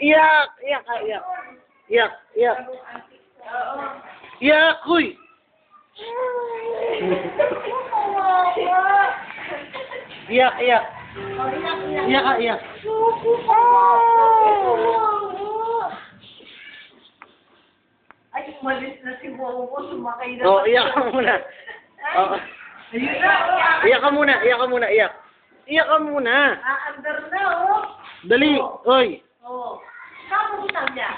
iyak, iyak, ka, iyak. Iyak, iyak. Iyak, huy. Iyak, iyak. Iyak ka, iyak. Ay, umalis na si Bobo, sumakay na. Oh, iyak ka muna. Oh. Iyak ka muna, iyak ka muna, iyak. Iyak ka muna. Aandar na, oh. Dali, oy. Oh. Saan pupunta niya?